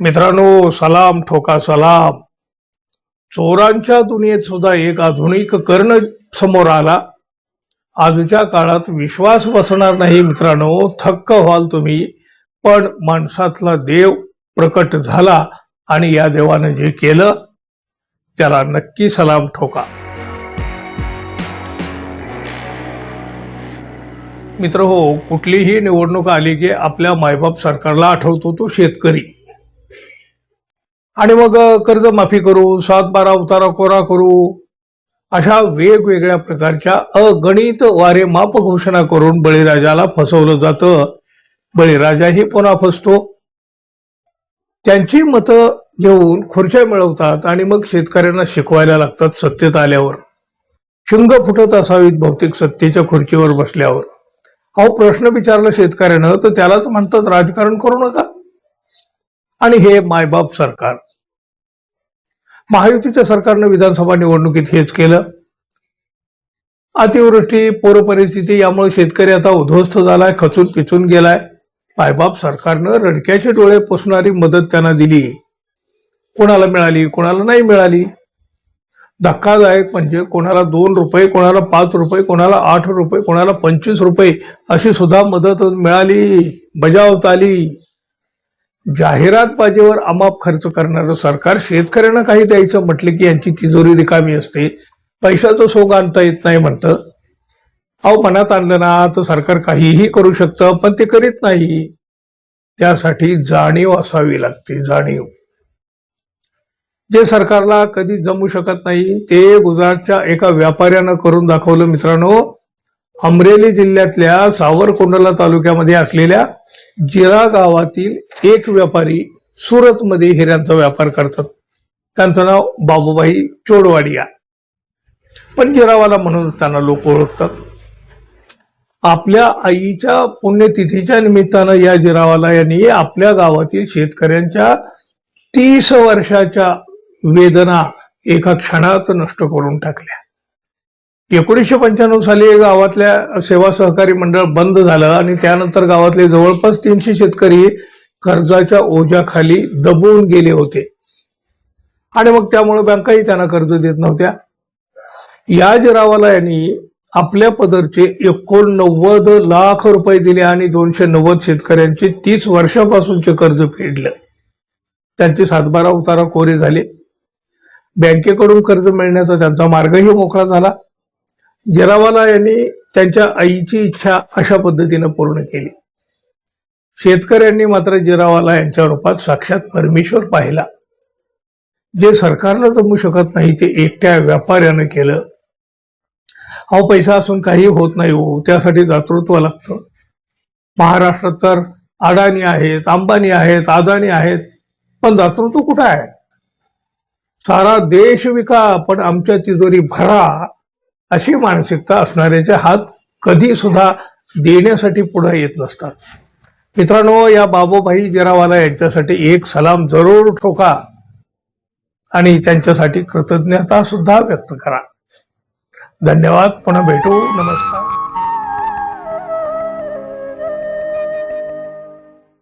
मित्रांनो सलाम ठोका सलाम. चोरांच्या दुनियेत सुद्धा एक आधुनिक कर्ण समोर आला. आजच्या काळात विश्वास बसणार नाही मित्रांनो थक्क व्हाल तुम्ही. पण माणसातला देव प्रकट झाला आणि या देवानं जे केलं त्याला नक्की सलाम ठोका. मित्र हो कुठलीही निवडणूक आली की आपल्या मायबाप सरकारला आठवतो तो शेतकरी. आणि मग कर्जमाफी करू सात बारा उतारा कोरा करू अशा वेगवेगळ्या प्रकारच्या अगणित वारे माप घोषणा करून बळीराजाला फसवलं जातं. बळीराजाही पुन्हा फसतो. त्यांची मतं घेऊन खुर्च्या मिळवतात आणि मग शेतकऱ्यांना शिकवायला लागतात सत्तेत आल्यावर. शिंग फुटत असावीत भौतिक सत्तेच्या खुर्चीवर बसल्यावर. अहो प्रश्न विचारला शेतकऱ्यानं तर त्यालाच म्हणतात राजकारण करू नका. आणि हे मायबाप सरकार. महायुतीच्या सरकारनं विधानसभा निवडणुकीत हेच केलं. अतिवृष्टी पूर परिस्थिती यामुळे शेतकरी आता उद्ध्वस्त झालाय खचून पिचून गेलाय. पायबाप सरकारनं रडक्याचे डोळे पुसणारी मदत त्यांना दिली. कोणाला मिळाली कोणाला नाही मिळाली? धक्कादायक म्हणजे कोणाला दोन रुपये कोणाला पाच रुपये कोणाला आठ रुपये कोणाला पंचवीस रुपये अशी सुद्धा मदत मिळाली बजावत आली. जाहिरात बाजेवर अमाप खर्च करणारं सरकार शेतकऱ्यांना काही द्यायचं म्हटलं की यांची तिजोरी रिकामी असते. पैशाचं सोग आणता येत नाही म्हणतं. अहो मनात आणलं ना तर सरकार काहीही करू शकतं पण ते करीत नाही. त्यासाठी जाणीव असावी लागते जाणीव. जे सरकारला कधी जमू शकत नाही ते गुजरातच्या एका व्यापाऱ्यानं करून दाखवलं मित्रांनो. अमरेली जिल्ह्यातल्या सावरकोंडला तालुक्यामध्ये असलेल्या जिरा गावातील एक व्यापारी सुरतमध्ये हिऱ्यांचा व्यापार करतात. त्यांचं नाव बाबूबाई चोडवाडिया. पण जिरावाला म्हणून त्यांना लोक ओळखतात. आपल्या आईच्या पुण्यतिथीच्या निमित्तानं या जिरावाला यांनी आपल्या गावातील शेतकऱ्यांच्या तीस वर्षाच्या वेदना एका क्षणात नष्ट करून टाकल्या. एकोणीसशे पंच्याण्णव साली गावातल्या सेवा सहकारी मंडळ बंद झालं आणि त्यानंतर गावातले जवळपास तीनशे शेतकरी कर्जाच्या ओझ्याखाली दबून गेले होते. आणि मग त्यामुळे बँकाही त्यांना कर्ज देत नव्हत्या. या रावाला यांनी आपल्या पदरचे एकोणनव्वद लाख रुपये दिले आणि दोनशे नव्वद शेतकऱ्यांचे तीस वर्षापासूनचे कर्ज फेडलं. त्यांचे सातबारा उतारा कोरे झाले. बँकेकडून कर्ज मिळण्याचा त्यांचा मार्गही मोकळा झाला. जिरावाला यांनी त्यांच्या आईची इच्छा अशा पद्धतीनं पूर्ण केली. शेतकऱ्यांनी मात्र जिरावाला यांच्या रूपात साक्षात परमेश्वर पाहिला. जे सरकारला जमू शकत नाही ते एकट्या व्यापाऱ्यानं केलं. अहो पैसा असून काही होत नाही हो त्यासाठी दातृत्व लागतं. महाराष्ट्रात तर अडाणी आहेत अंबानी आहेत अदानी आहेत पण दातृत्व कुठं आहे? सारा देश विका पण आमच्या तिजोरी भरा. अशी मानसिकता असणाऱ्याचे हात कधी सुद्धा देण्यासाठी पुढे येत नसतात. मित्रांनो या बाबूभाई जिरावाला यांच्यासाठी एक सलाम जरूर ठोका आणि त्यांच्यासाठी कृतज्ञता सुद्धा व्यक्त करा. धन्यवाद. पुन्हा भेटू. नमस्कार.